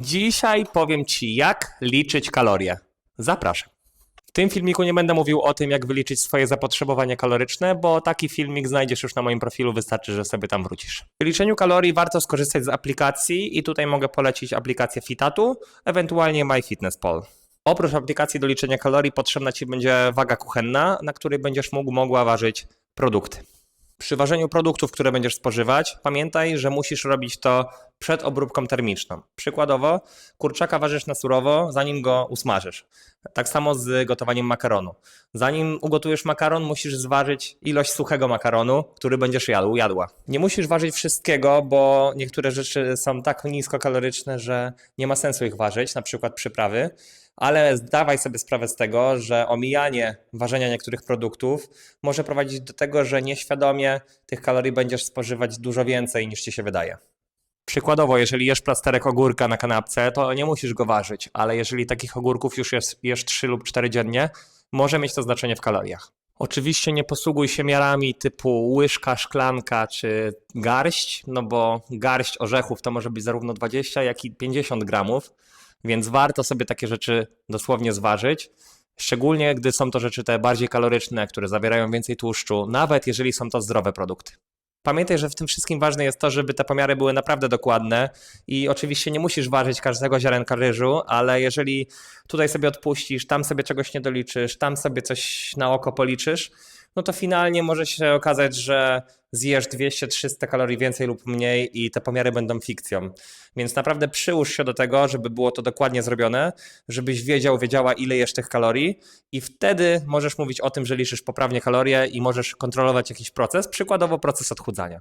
Dzisiaj powiem Ci, jak liczyć kalorie. Zapraszam. W tym filmiku nie będę mówił o tym, jak wyliczyć swoje zapotrzebowanie kaloryczne, bo taki filmik znajdziesz już na moim profilu, wystarczy, że sobie tam wrócisz. W liczeniu kalorii warto skorzystać z aplikacji i tutaj mogę polecić aplikację Fitatu, ewentualnie MyFitnessPal. Oprócz aplikacji do liczenia kalorii potrzebna Ci będzie waga kuchenna, na której będziesz mógł mogła ważyć produkty. Przy ważeniu produktów, które będziesz spożywać, pamiętaj, że musisz robić to przed obróbką termiczną. Przykładowo, kurczaka ważysz na surowo, zanim go usmażysz. Tak samo z gotowaniem makaronu. Zanim ugotujesz makaron, musisz zważyć ilość suchego makaronu, który będziesz jadł, jadła. Nie musisz ważyć wszystkiego, bo niektóre rzeczy są tak niskokaloryczne, że nie ma sensu ich ważyć, na przykład przyprawy, ale zdawaj sobie sprawę z tego, że omijanie ważenia niektórych produktów może prowadzić do tego, że nieświadomie tych kalorii będziesz spożywać dużo więcej niż ci się wydaje. Przykładowo, jeżeli jesz plasterek ogórka na kanapce, to nie musisz go ważyć, ale jeżeli takich ogórków już jest, jesz 3 lub 4 dziennie, może mieć to znaczenie w kaloriach. Oczywiście nie posługuj się miarami typu łyżka, szklanka czy garść, no bo garść orzechów to może być zarówno 20, jak i 50 gramów, więc warto sobie takie rzeczy dosłownie zważyć. Szczególnie gdy są to rzeczy te bardziej kaloryczne, które zawierają więcej tłuszczu, nawet jeżeli są to zdrowe produkty. Pamiętaj, że w tym wszystkim ważne jest to, żeby te pomiary były naprawdę dokładne i oczywiście nie musisz ważyć każdego ziarenka ryżu, ale jeżeli tutaj sobie odpuścisz, tam sobie czegoś nie doliczysz, tam sobie coś na oko policzysz, no to finalnie może się okazać, że zjesz 200-300 kalorii więcej lub mniej i te pomiary będą fikcją. Więc naprawdę przyłóż się do tego, żeby było to dokładnie zrobione, żebyś wiedział, wiedziała ile jesz tych kalorii i wtedy możesz mówić o tym, że liczysz poprawnie kalorie i możesz kontrolować jakiś proces, przykładowo proces odchudzania.